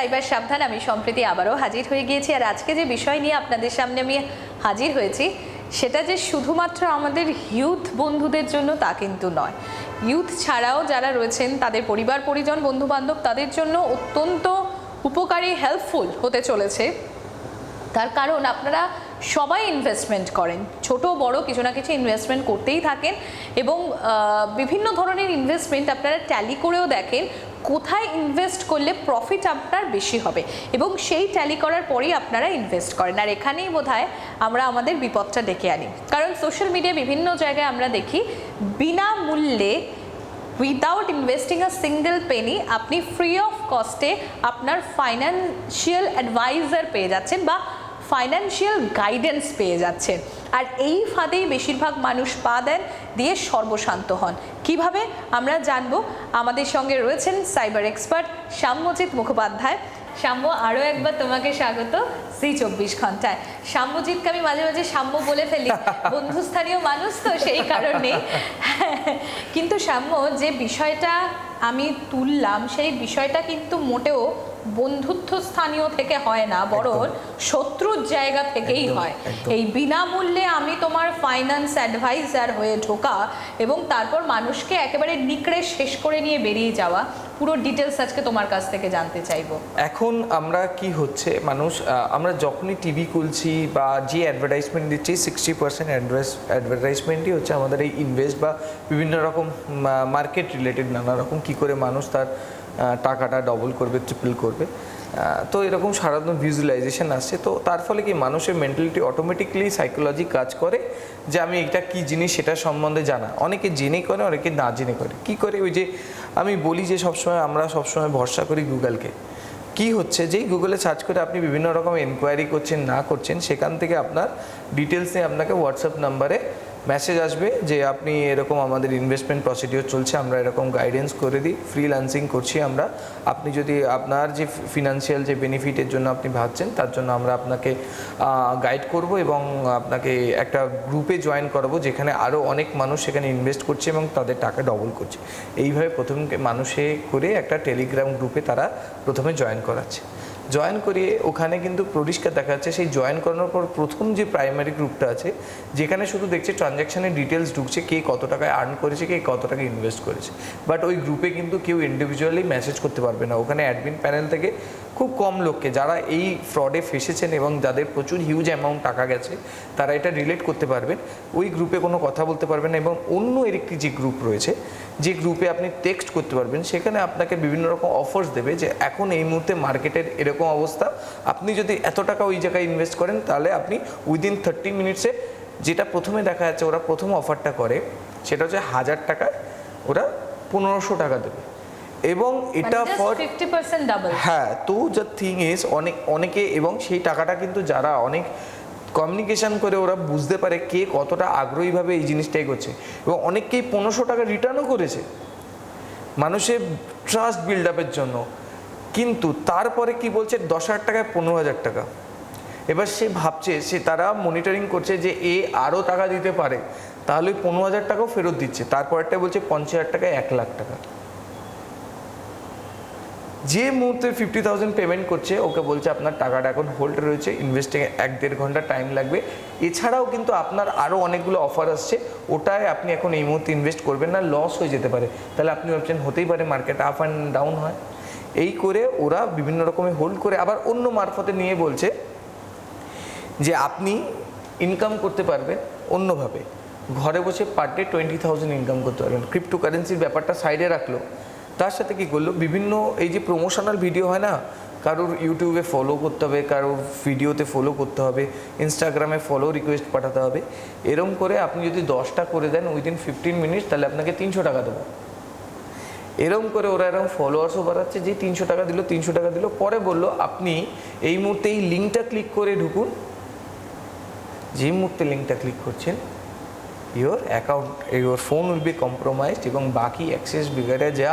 Cyber সাবধান, আমি সম্প্রতি আবারও হাজির হয়ে গিয়েছি। আর আজকে যে বিষয় নিয়ে আপনাদের সামনে আমি হাজির হয়েছি, সেটা যে শুধুমাত্র আমাদের ইউথ বন্ধুদের জন্য তা কিন্তু নয়। ইউথ ছাড়াও যারা রয়েছেন, তাদের পরিবার, পরিজন বন্ধু বান্ধব তাদের জন্য অত্যন্ত উপকারী হেল্পফুল হতে চলেছে। তার কারণ, আপনারা সবাই ইনভেস্টমেন্ট করেন। ছোট, বড় কিছু না কিছু ইনভেস্টমেন্ট করতেই থাকেন এবং বিভিন্ন ধরনের ইনভেস্টমেন্ট আপনারা ট্যালি করেও দেখেন। কোথায় ইনভেস্ট করলে প্রফিট আপনার বেশি হবে? এবং সেই ট্যালি করার পরেই আপনারা ইনভেস্ট করেন। আর এখানেই বোধহয় আমরা আমাদের বিপদটা ডেকে আনি। কারণ সোশ্যাল মিডিয়া বিভিন্ন জায়গায় আমরা দেখি, বিনামূল্যে without investing a single penny আপনি ফ্রি অফ কস্টে আপনার ফাইন্যান্সিয়াল অ্যাডভাইজার পেয়ে যাচ্ছেন বা ফাইন্যান্সিয়াল গাইডেন্স পেয়ে যাচ্ছেন। আর এই ফাঁদেই বেশিরভাগ মানুষ পা দেন, দিয়ে সর্বশান্ত হন। কীভাবে আমরা জানব? আমাদের সঙ্গে রয়েছেন সাইবার এক্সপার্ট শ্যামজিৎ মুখোপাধ্যায়। শ্যাম্য আরও একবার তোমাকে স্বাগত সি চব্বিশ ঘন্টায়। শ্যাম্যজিৎকে আমি মাঝে মাঝে শ্যাম্য বলে ফেলি। বন্ধুস্থানীয় মানুষ তো, সেই কারণে কিন্তু শ্যাম্য যে বিষয়টা আমি তুললাম, সেই বিষয়টা কিন্তু মোটেও বন্ধুত্ব স্থানীয় থেকে হয় না বরং শত্রুর জায়গা থেকেই হয়। এই বিনামূল্যে আমি তোমার ফাইন্যান্স অ্যাডভাইজার হয়ে ঢোকা এবং তারপর মানুষকে একেবারে নিকড়ে শেষ করে নিয়ে বেরিয়ে যাওয়া পুরো ডিটেলস আজকে তোমার কাছ থেকে জানতে চাইব। এখন আমরা কি হচ্ছে মানুষ আমরা যখনই টিভি খুলছি বা যে অ্যাডভার্টাইজমেন্ট দিচ্ছি সিক্সটি পার্সেন্ট অ্যাডভার্টাইজমেন্টই হচ্ছে আমাদের এই ইনভেস্ট বা বিভিন্ন রকম মার্কেট রিলেটেড নানা রকম কি করে মানুষ তার টাকাটা ডবল করবে ট্রিপল করবে। তো এরকম সারাদিন ভিজুয়ালাইজেশন আসছে। তো তার ফলে কি মানুষের মেন্টালিটি অটোমেটিকলি সাইকোলজি কাজ করে যে আমি এটা কি জিনিস সেটা সম্বন্ধে জানা। অনেকে জেনে করে, অনেকে না জেনে করে। কি করে? ওই যে আমি বলি যে সবসময় আমরা সবসময় ভরসা করি গুগলকে। কি হচ্ছে? যেই গুগলে সার্চ করে আপনি বিভিন্ন রকম এনকোয়ারি করছেন, না করছেন, সেখান থেকে আপনার ডিটেলস নিয়ে আপনাকে হোয়াটসঅ্যাপ নাম্বারে মেসেজ আসবে যে আপনি এরকম আমাদের ইনভেস্টমেন্ট প্রসিডিওর চলছে, আমরা এরকম গাইডেন্স করে দিই ফ্রিল্যান্সিং করছি আমরা। আপনি যদি আপনার যে ফিনান্সিয়াল যে বেনিফিটের জন্য আপনি ভাবছেন, তার জন্য আমরা আপনাকে গাইড করব এবং আপনাকে একটা গ্রুপে জয়েন করাবো, যেখানে আরও অনেক মানুষ সেখানে ইনভেস্ট করছে এবং তাদের টাকা ডবল করছে। এইভাবে প্রথম মানুষে করে একটা টেলিগ্রাম গ্রুপে তারা প্রথমে জয়েন করাচ্ছে। জয়েন করিয়ে ওখানে কিন্তু পরিষ্কার দেখা যাচ্ছে, সেই জয়েন করানোর পর প্রথম যে প্রাইমারি গ্রুপটা আছে, যেখানে শুধু দেখছে ট্রানজ্যাকশানের ডিটেলস ঢুকছে, কে কত টাকায় আর্ন করেছে, কে কত টাকা ইনভেস্ট করেছে। বাট ওই গ্রুপে কিন্তু কেউ ইন্ডিভিজুয়ালি মেসেজ করতে পারবে না। ওখানে অ্যাডমিন প্যানেল থেকে খুব কম লোককে যারা এই ফ্রডে ফেসেছেন এবং যাদের প্রচুর হিউজ অ্যামাউন্ট টাকা গেছে, তারা এটা রিলেট করতে পারবেন। ওই গ্রুপে কোনো কথা বলতে পারবেন এবং অন্য এর একটি যে গ্রুপ রয়েছে, যে গ্রুপে আপনি টেক্সট করতে পারবেন, সেখানে আপনাকে বিভিন্ন রকম অফার্স দেবে যে এখন এই মুহূর্তে মার্কেটের এরকম অবস্থা। আপনি যদি এত টাকা ওই জায়গায় ইনভেস্ট করেন, তাহলে আপনি উইদিন থার্টি মিনিটসে যেটা প্রথমে দেখা যাচ্ছে, ওরা প্রথম অফারটা করে, সেটা হচ্ছে হাজার টাকায় ওরা পনেরোশো টাকা দেবে। এবং এটা ফর হ্যাঁ তো দ্য থিং ইজ অনেক অনেকে এবং সেই টাকাটা কিন্তু যারা অনেক কমিউনিকেশন করে ওরা বুঝতে পারে কে কতটা আগ্রহীভাবে এই জিনিসটাই করছে। এবং অনেককেই পনেরোশো টাকা রিটার্নও করেছে। মানুষের ট্রাস্ট বিল্ড আপের জন্য। কিন্তু তারপরে কি বলছে দশ হাজার টাকায় পনেরো হাজার টাকা। এবার সে ভাবছে সে তারা মনিটরিং করছে যে এ আরও টাকা দিতে পারে। তাহলে ওই পনেরো হাজার টাকাও ফেরত দিচ্ছে। তারপরটা বলছে পঞ্চাশ হাজার টাকায় এক লাখ টাকা। যে মুহূর্তে ফিফটি থাউজেন্ড পেমেন্ট করছে, ওকে বলছে আপনার টাকাটা এখন হোল্ড রয়েছে ইনভেস্টিংয়ে এক দেড় ঘণ্টা টাইম লাগবে। এছাড়াও কিন্তু আপনার আরও অনেকগুলো অফার আসছে, ওটায় আপনি এখন এই মুহূর্তে ইনভেস্ট করবেন না লস হয়ে যেতে পারে। তাহলে আপনি ভাবছেন হতেই পারে মার্কেট আপ অ্যান্ড ডাউন হয়। এই করে ওরা বিভিন্ন রকমের হোল্ড করে, আবার অন্য মারফতে নিয়ে বলছে যে আপনি ইনকাম করতে পারবেন অন্যভাবে। ঘরে বসে per day twenty thousand income করতে পারবেন। ক্রিপ্টো কারেন্সির ব্যাপারটা সাইডে রাখল। তার সাথে কি করল? বিভিন্ন এই যে প্রমোশনাল ভিডিও হয় না, কারোর ইউটিউবে ফলো করতে হবে, কারোর ভিডিওতে ফলো করতে হবে ইনস্টাগ্রামে ফলো রিকোয়েস্ট পাঠাতে হবে, এরম করে আপনি যদি দশটা করে দেন উইদিন ফিফটিন মিনিট তাহলে আপনাকে তিনশো টাকা দেবো। এরম করে ওরা এরকম ফলোয়ার্সও বাড়াচ্ছে, যে তিনশো টাকা দিল, তিনশো টাকা দিল, পরে বলল, আপনি এই মুহূর্তে এই লিঙ্কটা ক্লিক করে ঢুকুন। যে মুহূর্তে লিঙ্কটা ক্লিক করছেন your account your phone will be compromised এবং বাকি অ্যাক্সেস বিগারে যা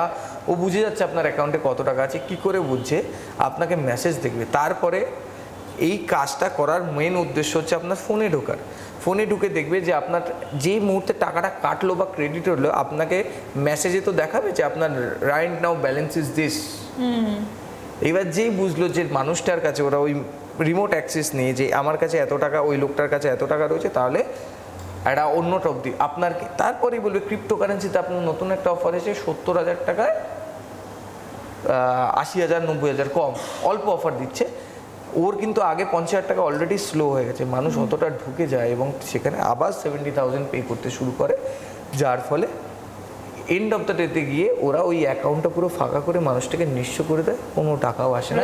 ও বুঝে যাচ্ছে আপনার অ্যাকাউন্টে কত টাকা আছে কি করে বুঝছে আপনাকে মেসেজ দেখবে। তারপরে এই কাজটা করার মেন উদ্দেশ্য হচ্ছে আপনার ফোনে ঢোকার। ফোনে ঢুকে দেখবে যে আপনার যে মুহূর্তে টাকাটা কাটলো বা ক্রেডিট হলো আপনাকে মেসেজে তো দেখাবে যে আপনার right now balance is this এবার যেই বুঝলো যে মানুষটার কাছে ওরা ওই রিমোট অ্যাক্সেস নিয়ে যে আমার কাছে এত টাকা ওই লোকটার কাছে এত টাকা রয়েছে তাহলে একটা অন্য টপ দিই। আপনার কি তারপরেই বলবে ক্রিপ্টোকারেন্সিতে আপনার নতুন একটা অফার এসে সত্তর হাজার টাকায় আশি হাজার নব্বই হাজার কম। অল্প অফার দিচ্ছে। ওর কিন্তু আগে পঞ্চাশ হাজার টাকা অলরেডি স্লো হয়ে গেছে। মানুষ অতটা ঢুকে যায় এবং সেখানে আবার সেভেন্টি থাউজেন্ড পে করতে শুরু করে। যার ফলে এন্ড অফ দ্য ডেতে গিয়ে ওরা ওই অ্যাকাউন্টটা পুরো ফাঁকা করে মানুষটাকে নিঃস্ব করে দেয়। কোনো টাকাও আসে না।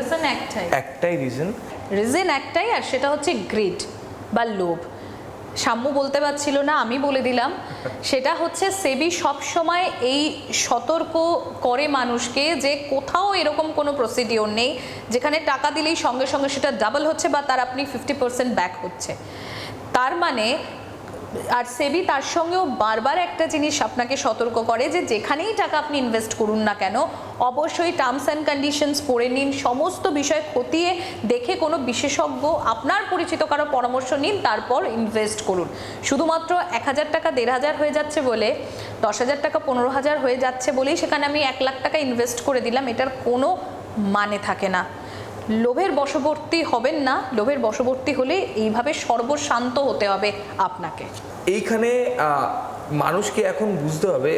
একটাই। রিজন রিজন একটাই আর সেটা হচ্ছে গ্রিড বা লোভ। সাম্য বলতে পারছিল না, আমি বলে দিলাম। সেটা হচ্ছে সেবি সব সময় এই সতর্ক করে মানুষকে যে কোথাও এরকম কোনো প্রসিডিওর নেই, যেখানে টাকা দিলেই সঙ্গে সঙ্গে সেটা ডাবল হচ্ছে বা তার আপনি ফিফটি পার্সেন্ট ব্যাক হচ্ছে। তার মানে আর সেবি, তার সঙ্গেও বারবার একটা জিনিস আপনাকে সতর্ক করে যে যেখানেই টাকা আপনি ইনভেস্ট করুন না কেন, অবশ্যই টার্মস অ্যান্ড কন্ডিশনস পড়ে নিন, সমস্ত বিষয় খতিয়ে দেখে কোনো বিশেষজ্ঞ আপনার পরিচিত কারও পরামর্শ নিন, তারপর ইনভেস্ট করুন। শুধুমাত্র এক হাজার টাকা, দেড় হাজার হয়ে যাচ্ছে বলে, দশ হাজার টাকা, পনেরো হাজার হয়ে যাচ্ছে বলেই সেখানে আমি এক লাখ টাকা ইনভেস্ট করে দিলাম, এটার কোনো মানে থাকে না। লোভের বশবর্তী হবেন না, লোভের বশবর্তী হলে এইভাবে সর্বশান্ত হতে হবে আপনাকে। এইখানে মানুষকে এখন বুঝতে হবে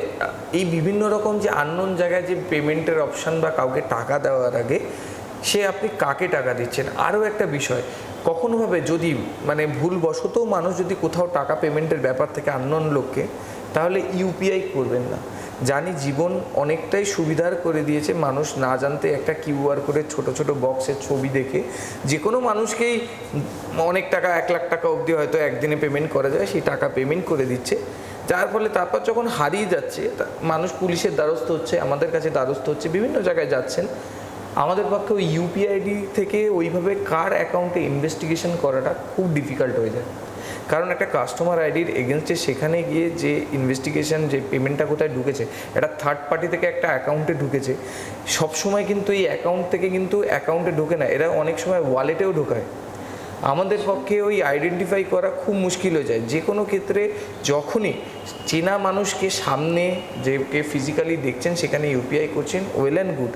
এই বিভিন্ন রকম যে আননোন জায়গায় যে পেমেন্টের অপশান বা কাউকে টাকা দেওয়ার আগে, সে আপনি কাকে টাকা দিচ্ছেন? আরও একটা বিষয়, কখনো ভাবে যদি মানে ভুলবশত মানুষ যদি কোথাও টাকা পেমেন্টের ব্যাপার থেকে আননোন লোককে, তাহলে ইউপিআই করবেন না। জানি জীবন অনেকটাই সুবিধার করে দিয়েছে। মানুষ না জানতে একটা কিউআর করে ছোট ছোট বক্সের ছবি দেখে যে কোনো মানুষকেই অনেক টাকা, এক লাখ টাকা অবধি হয়তো একদিনে পেমেন্ট করা যায়, সেই টাকা পেমেন্ট করে দিচ্ছে। যার ফলে তারপর যখন হারিয়ে যাচ্ছে মানুষ পুলিশের দ্বারস্থ হচ্ছে, আমাদের কাছে দ্বারস্থ হচ্ছে, বিভিন্ন জায়গায় যাচ্ছেন। আমাদের পক্ষে ওই ইউপিআইডি থেকে ওইভাবে কার অ্যাকাউন্টে ইনভেস্টিগেশন করাটা খুব ডিফিকাল্ট হয়ে যায়। কারণ একটা কাস্টমার আইডির এগেনস্টে সেখানে গিয়ে যে ইনভেস্টিগেশন যে পেমেন্টটা কোথায় ঢুকেছে একটা থার্ড পার্টি থেকে একটা অ্যাকাউন্টে ঢুকেছে। সব সময় কিন্তু এই অ্যাকাউন্ট থেকে কিন্তু অ্যাকাউন্টে ঢোকে না, এরা অনেক সময় ওয়ালেটেও ঢোকায়। আমাদের পক্ষে ওই আইডেন্টিফাই করা খুব মুশকিল হয়ে যায়। যে কোনো ক্ষেত্রে যখনই চেনা মানুষকে সামনে যে কে ফিজিক্যালি দেখছেন, সেখানে ইউপিআই করছেন ওয়েল অ্যান্ড গুড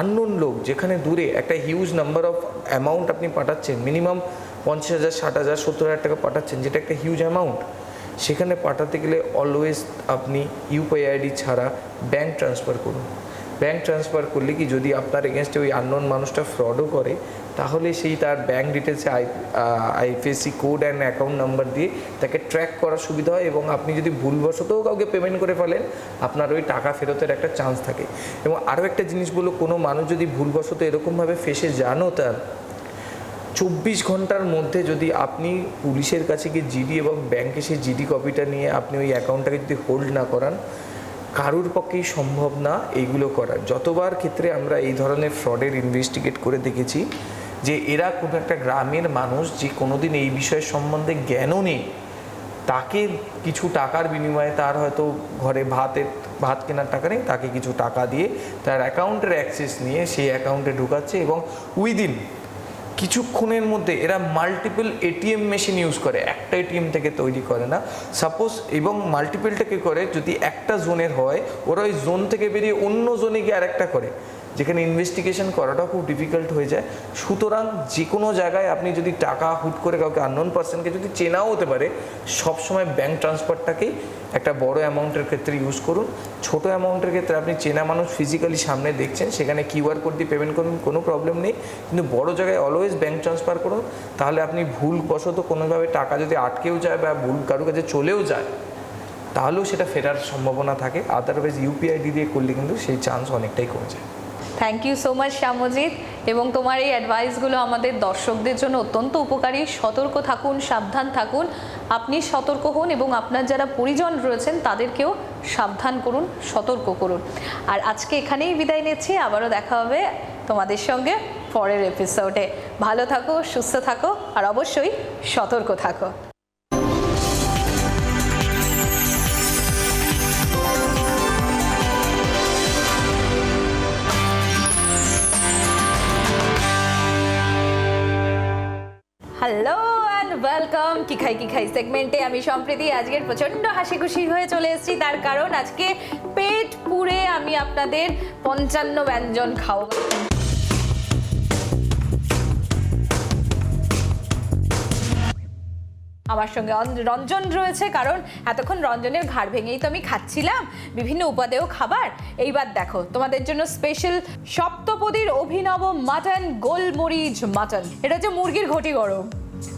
আননোন লোক, যেখানে দূরে একটা হিউজ নাম্বার অফ অ্যামাউন্ট আপনি পাঠাচ্ছেন মিনিমাম পঞ্চাশ হাজার, ষাট হাজার, সত্তর হাজার টাকা পাঠাচ্ছেন, যেটা একটা হিউজ অ্যামাউন্ট সেখানে পাঠাতে গেলে অলওয়েজ আপনি ইউপিআই আইডি ছাড়া ব্যাঙ্ক ট্রান্সফার করুন। ব্যাঙ্ক ট্রান্সফার করলে কি যদি আপনার এগেনস্টে ওই আননোন মানুষটা ফ্রডও করে, তাহলে সেই তার ব্যাংক ডিটেলসে I IFSC code and account number দিয়ে তাকে ট্র্যাক করার সুবিধা হয় এবং আপনি যদি ভুলবশতও কাউকে পেমেন্ট করে ফেলেন, আপনার ওই টাকা ফেরতের একটা চান্স থাকে। এবং আরও একটা জিনিস বলো কোনো মানুষ যদি ভুলবশত এরকমভাবে ফেসে জানো তার চব্বিশ ঘণ্টার মধ্যে যদি আপনি পুলিশের কাছে গিয়ে জিডি এবং ব্যাংকে সেই জিডি কপিটা নিয়ে আপনি ওই অ্যাকাউন্টটাকে যদি হোল্ড না করান, কারুর পক্ষেই সম্ভব না এইগুলো করার। যতবার ক্ষেত্রে আমরা এই ধরনের ফ্রডের ইনভেস্টিগেট করে দেখেছি যে এরা কোনো একটা গ্রামের মানুষ যে কোনোদিন এই বিষয়ের সম্বন্ধে জ্ঞানও নেই, তাকে কিছু টাকার বিনিময়ে তার হয়তো ঘরে ভাতের, ভাত কেনার টাকা নেই, তাকে কিছু টাকা দিয়ে তার অ্যাকাউন্টের অ্যাক্সেস নিয়ে সেই অ্যাকাউন্টে ঢুকাচ্ছে এবং উইদিন কিছুক্ষণের মধ্যে এরা মাল্টিপল এটিএম মেশিন ইউজ করে, একটা এটিএম থেকে তৈরি করে না। সাপোজ এবং মাল্টিপলটাকে করে, যদি একটা জোনের হয়, ওরা ওই জোন থেকে বেরিয়ে অন্য জোনে গিয়ে আরেকটা করে। যেখানে ইনভেস্টিগেশন করাটা খুব ডিফিকাল্ট হয়ে যায়। সুতরাং যে কোনো জায়গায় আপনি যদি টাকা হুট করে কাউকে আননোন পার্সনকে যদি চেনাও হতে পারে, সবসময় ব্যাঙ্ক ট্রান্সফারটাকেই একটা বড় অ্যামাউন্টের ক্ষেত্রে ইউজ করুন। ছোট অ্যামাউন্টের ক্ষেত্রে আপনি চেনা মানুষ ফিজিক্যালি সামনে দেখছেন, সেখানে কিউআর কোড দিয়ে পেমেন্ট করুন, কোনো প্রবলেম নেই। কিন্তু বড় জায়গায় অলওয়েজ ব্যাঙ্ক ট্রান্সফার করুন, তাহলে আপনি ভুলবশত কোনোভাবে টাকা যদি আটকেও যায় বা ভুল কারও কাছে চলেও যায়, তাহলেও সেটা ফেরার সম্ভাবনা থাকে। আদারওয়াইজ ইউপিআইডি দিয়ে করলে কিন্তু সেই চান্স অনেকটাই কমে যায়। Thank you so much Shyamjit এবং তোমার এই অ্যাডভাইসগুলো আমাদের দর্শকদের জন্য অত্যন্ত উপকারী। সতর্ক থাকুন, সাবধান থাকুন। আপনি সতর্ক হন এবং আপনার যারা পরিজন রয়েছেন, তাদেরকেও সাবধান করুন, সতর্ক করুন। আর আজকে এখানেই বিদায় নিচ্ছি। আবারও দেখা হবে তোমাদের সঙ্গে পরের এপিসোডে ভালো থাকো, সুস্থ থাকো, আর অবশ্যই সতর্ক থাকো। হ্যালো অ্যান্ড ওয়েলকাম কি খাই কি খাই সেগমেন্টে আমি সম্প্রীতি, আজকের প্রচণ্ড হাসি খুশি হয়ে চলে এসেছি। তার কারণ আজকে পেট পুড়ে আমি আপনাদের পঞ্চান্ন ব্যঞ্জন খাও আমার সঙ্গে রঞ্জন রয়েছে, কারণ এতক্ষণ রঞ্জনের ঘাড় ভেঙেই তো আমি খাচ্ছিলাম। বিভিন্ন উপাদেয় খাবার। এইবার দেখো, তোমাদের জন্য স্পেশাল সপ্তপদীর অভিনব মাটন গোলমরিচ মাটন এটা হচ্ছে মুরগির ঘটি গরম।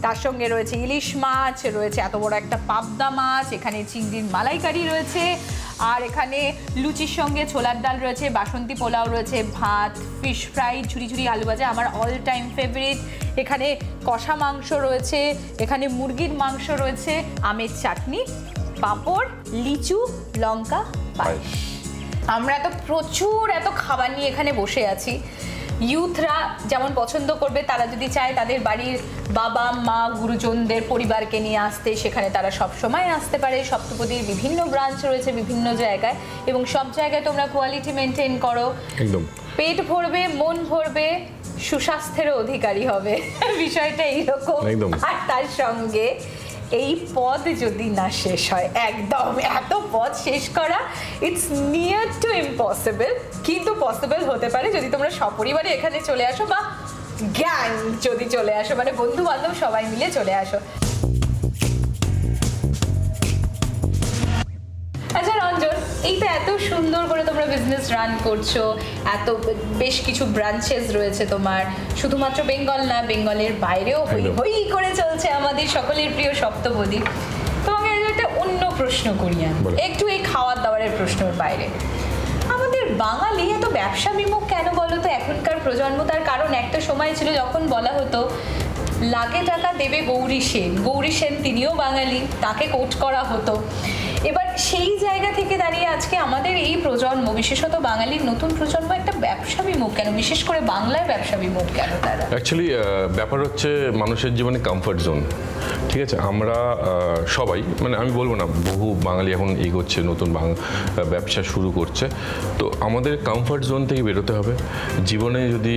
তার সঙ্গে রয়েছে ইলিশ মাছ রয়েছে এত বড় একটা পাবদা মাছ এখানে চিংড়ির মালাইকারি রয়েছে আর এখানে লুচির সঙ্গে ছোলার ডাল রয়েছে বাসন্তী পোলাও রয়েছে ভাত ফিশ ফ্রাই ঝুড়ি ঝুড়ি আলু ভাজা আমার অল টাইম ফেভারিট এখানে কষা মাংস রয়েছে এখানে মুরগির মাংস রয়েছে আমের চাটনি পাঁপড় লিচু লঙ্কা পায়েস। আমরা তো প্রচুর এত খাবার নিয়ে এখানে বসে আছি। ইউথরা যেমন পছন্দ করবে তারা যদি চায় তাদের বাড়ির বাবা মা গুরুজনদের পরিবারকে নিয়ে আসতে সেখানে তারা সব সময় আসতে পারে। সপ্তপদীর বিভিন্ন ব্রাঞ্চ রয়েছে বিভিন্ন জায়গায় এবং সব জায়গায় তোমরা কোয়ালিটি মেনটেন করো। একদম। পেট ভরবে মন ভরবে সুস্বাস্থ্যের অধিকারী হবে। বিষয়টা এইরকম। একদম। আর তার সঙ্গে এই পদ যদি না শেষ হয়, একদম, এত পদ শেষ করা ইটস নিয়ার টু ইম্পসিবল কিন্তু পসিবল হতে পারে যদি তোমরা সপরিবারে এখানে চলে আসো বা গ্যাং যদি চলে আসো মানে বন্ধু বান্ধব সবাই মিলে চলে আসো। এই তো এত সুন্দর করে তোমরা বিজনেস রান করছ এত বেশ কিছু ব্রাঞ্চেস রয়েছে তোমার শুধুমাত্র বেঙ্গল না বেঙ্গলের বাইরেও হই। হই করে চলছে আমাদের সকলের প্রিয় সপ্তপদী। তোমাকে একটা অন্য প্রশ্ন করি আমি একটু এই খাওয়ার দাওয়ারের প্রশ্নের বাইরে। আমাদের বাঙালি এত ব্যবসা বিমুখ কেন বলো তো? এখনকার প্রজন্ম তার কারণ একটা সময় ছিল যখন বলা হতো লাগে টাকা দেবে গৌরী সেন। গৌরী সেন তিনিও বাঙালি তাকে কোট করা হতো। সেই জায়গা থেকে দাঁড়িয়ে আজকে আমাদের এই প্রজন্ম বিশেষত বাঙালির নতুন প্রজন্ম ব্যবসা বিমুখ কেন? বিশেষ করে বাংলায় ব্যবসা বিমুখ কেন তারা? অ্যাকচুয়ালি ব্যাপার হচ্ছে মানুষের জীবনে কমফর্ট জোন ঠিক আছে, আমরা সবাই মানে আমি বলব না, বহু বাঙালি এখন এগোচ্ছে, নতুন ব্যবসা শুরু করছে। তো আমাদের কমফর্ট জোন থেকে বেরোতে হবে। জীবনে যদি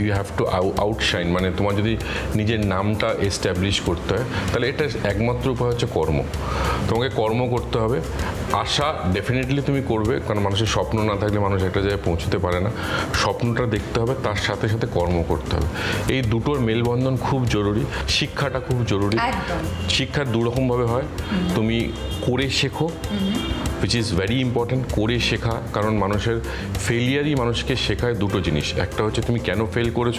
ইউ হ্যাভ টু আউটশাইন মানে তোমার যদি নিজের নামটা এস্টাবলিশ করতে হয়, তাহলে এটা একমাত্র উপায় হচ্ছে কর্ম। তোমাকে কর্ম করতে হবে আশা ডেফিনেটলি তুমি করবে কারণ মানুষের স্বপ্ন না থাকলে মানুষ একটা জায়গায় পৌঁছতে পারে না। স্বপ্নটা দেখতে হবে তার সাথে সাথে কর্ম করতে হবে। এই দুটোর মেলবন্ধন খুব জরুরি শিক্ষাটা খুব জরুরি। শিক্ষার শিক্ষা দুরকমভাবে হয় তুমি করে শেখো উইচ ইজ ভেরি ইম্পর্ট্যান্ট করে শেখা কারণ মানুষের ফেলিয়ারই মানুষকে শেখায় দুটো জিনিস। একটা হচ্ছে তুমি কেন ফেল করেছ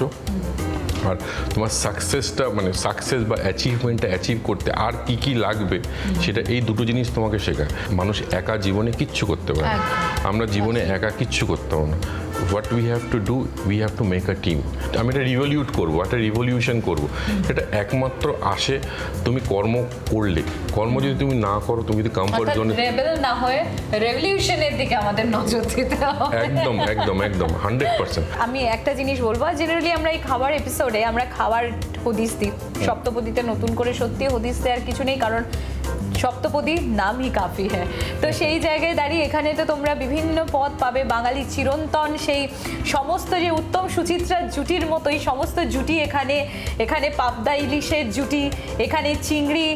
আর তোমার সাকসেসটা মানে সাকসেস বা অ্যাচিভমেন্টটা অ্যাচিভ করতে আর কি কি লাগবে সেটা এই দুটো জিনিস তোমাকে শেখায়। মানুষ একা জীবনে কিচ্ছু করতে পারে না। আমরা জীবনে একা কিচ্ছু করতে পারব না। What we have to do we have to make a team আমি এটা রিভলিউট করব একটা রিভলিউশন করব। এটা একমাত্র আসে তুমি কর্ম করলে। কর্ম যদি তুমি না করো তুমি যদি কমফর্ট জোনে রেবেল না হয়ে রেভলিউশনের দিকে আমাদের নজর দিতে হবে। একদম একদম একদম হান্ড্রেড পার্সেন্ট আমি একটা জিনিস বলব জেনারেলি আমরা এই খাবার এপিসোডে আমরা খাবার হদিস দিই। সপ্তপদীতে নতুন করে সত্যি হদিস দেওয়ার কিছু নেই কারণ সপ্তপদী নামই কাফি হ্যাঁ। তো সেই জায়গায় দাঁড়িয়ে এখানে তো তোমরা বিভিন্ন পদ পাবে, বাঙালি চিরন্তন সেই সমস্ত যে উত্তম সুচিত্রার জুটির মতোই, সমস্ত জুটি এখানে এখানে পাবদা ইলিশের জুটি, এখানে চিংড়ি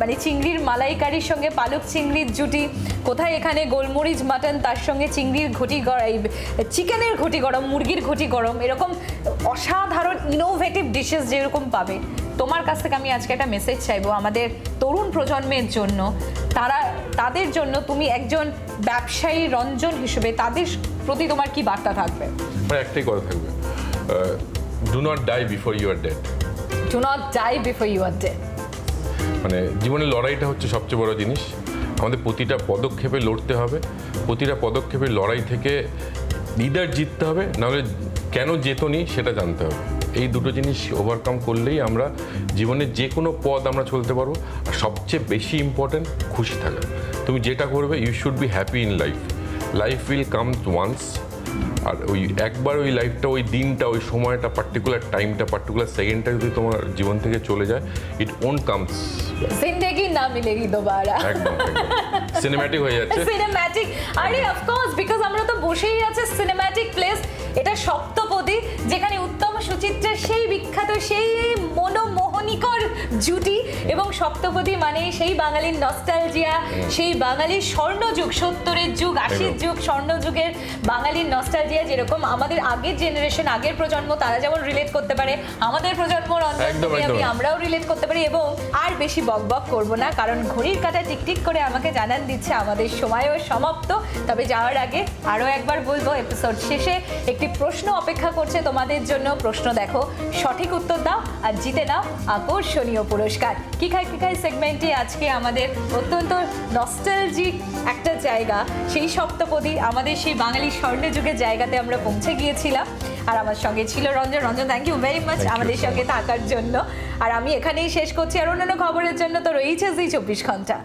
মানে চিংড়ির মালাইকারির সঙ্গে পালক চিংড়ির জুটি, কোথায় এখানে গোলমরিচ, মাটন, তার সঙ্গে চিংড়ির ঘটি চিকেনের ঘটি গরম, মুরগির ঘটি গরম, এরকম অসাধারণ ইনোভেটিভ ডিশেস যেরকম পাবে। তোমার কাছ থেকে আমি আজকে একটা মেসেজ চাইব আমাদের তরুণ প্রজন্মের জন্য। তারা তাদের জন্য তুমি একজন ব্যবসায়ী রঞ্জন হিসেবে তাদের প্রতি তোমার কি বার্তা থাকবে? আমার একটাই কথা থাকবে। Do not die before you are dead do not die before you are dead মানে জীবনের লড়াইটা হচ্ছে সবচেয়ে বড় জিনিস। আমাদের প্রতিটা পদক্ষেপে লড়তে হবে। প্রতিটা পদক্ষেপে লড়াই থেকে লিডার জিততে হবে। নাহলে কেন জেতনি সেটা জানতে হবে। এই দুটো জিনিস ওভারকাম করলেই আমরা জীবনের যে কোনো পদ আমরা চলতে পারব। আর সবচেয়ে বেশি ইম্পর্ট্যান্ট খুশি থাকা। তুমি যেটা করবে you should be happy in life life will come once আর ওই একবার ওই লাইফটা ওই দিনটা ওই সময়টা পার্টিকুলার টাইমটা পার্টিকুলার সেকেন্ডটা যদি তোমার জীবন থেকে চলে যায় ইট ওন কামস জিন্দেগি না মিলেগি একদম সিনেম্যাটিক হয়ে যাচ্ছে। সিনেম্যাটিক আরে অফকোর্স বিকজ আমরা তো বসেই আছে সিনেম্যাটিক প্লেস এটা সপ্তপদী যেখানে উত্তম সুচিত্রা সেই বিখ্যাত সেই মোহনিকর জুটি এবং সপ্তপদী মানে সেই বাঙালির নস্টালজিয়া সেই বাঙালির স্বর্ণযুগ সত্তরের যুগ আশির যুগ স্বর্ণযুগের বাঙালির নস্টালজিয়া যেরকম। আমাদের আগের জেনারেশন আগের প্রজন্ম তারা যেমন রিলেট করতে পারে আমাদের প্রজন্ম রঞ্জন একদম, তুমি, আমি আমরাও রিলেট করতে পারি এবং আর বেশি বক বক করব না কারণ ঘড়ির কাঁটা টিকটিক করে আমাকে জানান দিচ্ছে আমাদের সময়ও সমাপ্ত। তবে যাওয়ার আগে আরও একবার বলব এপিসোড শেষে একটি প্রশ্ন অপেক্ষা করছে তোমাদের জন্য। প্রশ্ন দেখো সঠিক উত্তর দাও আর জিতে নাও আকর্ষণীয় পুরস্কার। কি খাই কি খাই সেগমেন্টে আজকে আমাদের অত্যন্ত নস্টালজিক একটা জায়গা। সেই সপ্তপদী আমাদের সেই বাঙালি স্বর্ণযুগের জায়গাতে আমরা পৌঁছে গিয়েছিলাম। আর আমার সঙ্গে ছিল Ranjan. Ranjan thank you very much আমাদের সঙ্গে থাকার জন্য। আর আমি এখানেই শেষ করছি। আর অন্যান্য খবরের জন্য তো রয়েছে জি চব্বিশ ঘণ্টা।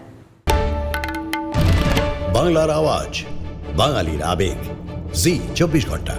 বাংলার আওয়াজ বাঙালির আবেগ। জি চব্বিশ ঘণ্টা।